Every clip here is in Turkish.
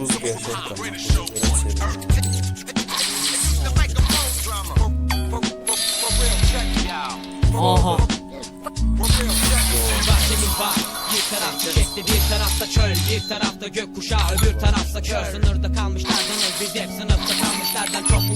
Buz gerçekten. Aha. Bir tarafta çekti bir tarafta çöl Bir tarafta gökkuşağı öbür tarafta kör Sınırda kalmışlardanız biz hep sınıfta kalmışlardan çok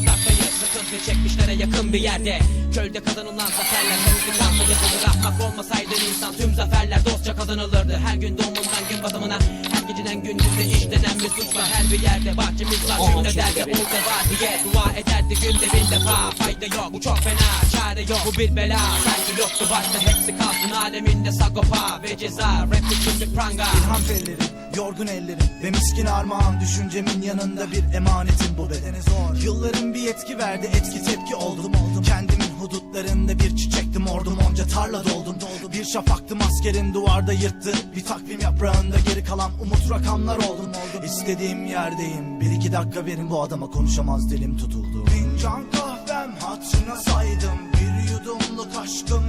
çekmişlere yakın bir yerde. Çölde kazanılan zaferler Hızlı kanla yazılır ahmak olmasaydın insan Tüm zaferler dostça kazanılırdı. Her gün doğumundan gün batımına Her geceden gündüzde işlenen bir suç var Her bir yerde bahçemiz var. Şöyle derdi olsa var diye Dua ederdi günde bin defa. Fayda yok bu çok fena Çare yok bu bir bela. Sanki yoktu başta hepsi kalsın Aleminde sagopa ve ceza. Rap için pranga. İlham ellerim, yorgun ellerim Ve miskin armağan düşüncemin yanında bir emanetim bu bedene zor. Yılların bir yetki verdi etki tepki oldum. Oldum Kendimin hudutlarında bir çiçektim ordum onca tarla doldum. Doldum Bir şafaktım askerin duvarda yırttı. Bir takvim yaprağında geri kalan umut rakamlar oldum oldum. İstediğim yerdeyim bir iki dakika verin bu adama konuşamaz dilim tutuldu. Fincan kahvem hatırına saydım Bir yudumluk aşkım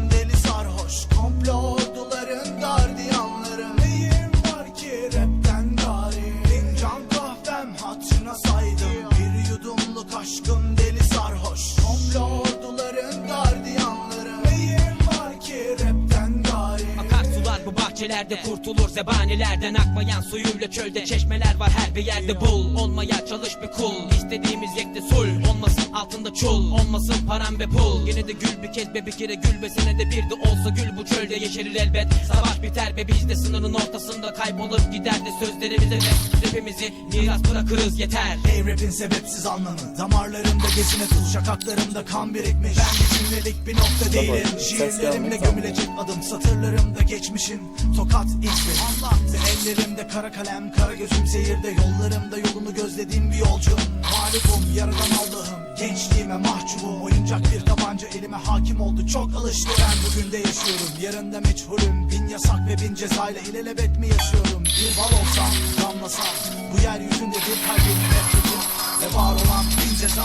Bahçelerde kurtulur zebanilerden Akmayan suyuyla çölde. Çeşmeler var her bir yerde bul. Olmaya çalış bir kul. İstediğimiz yekte sul. Olmasın altında çul. Olmasın param ve pul. Yine de gül bir kez be bir kere gül be. Senede bir de olsa gül bu çölde yeşerir elbet. Savaş biter be biz de sınırın ortasında kaybolup gider de Sözlerimize ve rapimizi miras bırakırız. Yeter. Ey rapin sebepsiz anlamı. Damarlarımda gezine tuz şakaklarımda kan birikmiş. Ben bir cümlelik bir nokta değilim. Şiirlerimle gömülecek adım. Satırlarımda geçmişin tokat izleri Anlattı ellerimde kara kalem Kara gözüm seyirde. Yollarımda yolunu gözlediğim bir yolcu Mağlubum yaradan Allah'ım. Gençliğime mahcubum. Oyuncak bir tabanca elime hakim oldu. Çok alıştı ben bugün de yaşıyorum. Yarında meçhulüm. Bin yasak ve bin cezayla ilelebet mi yaşıyorum? Bir bal olsam damlasam Bu yeryüzünde bir kalbim nefretim Ve var olan bin ceza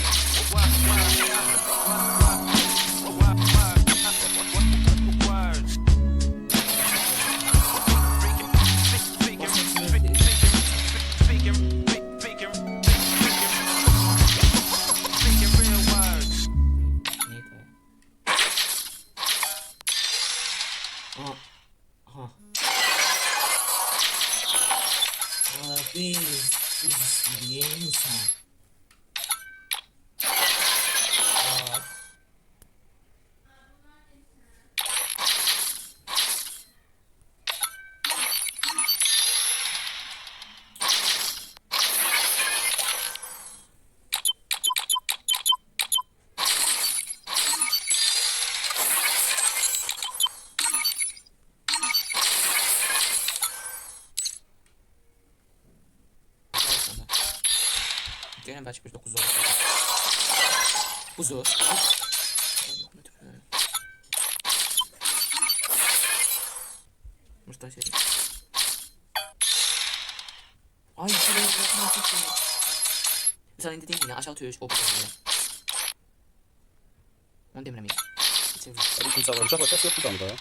Fala, Pires, experiência. Gene belki bir dokuz olur. Buzu. Yok mu tüpü? Mustafa şey. Ay şuraya bakma çok iyi. Mesela dediğim gibi aşağı atıyor o buzları. Onu demiremeyim. Çevir. Kimse var. Uçak ateş yok buradan da ya.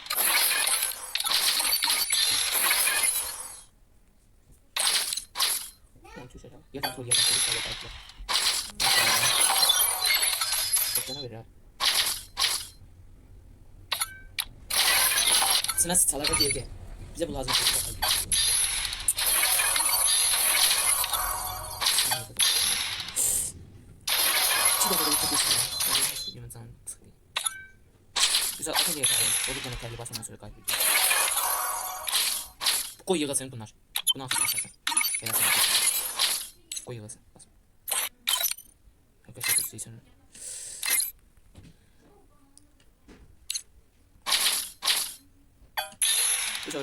Onu çözeceğim. Ya da tur ya da tur ya da tur. Çok fena verir abi. Sınav salaga girdi. Bize bu lazım. Güzel diye kaybediyor. O bir tane kelli başından sonra kaybediyor. Koy yığasın bunlar. Bunu aşağıdan. Gel sen. 고이 가서 이렇게 잡을 수 있으면 그저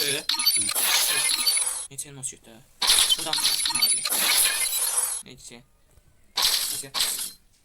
Şöyle. Neyse elmas çıktı. Buradan. Neyse. Neyse.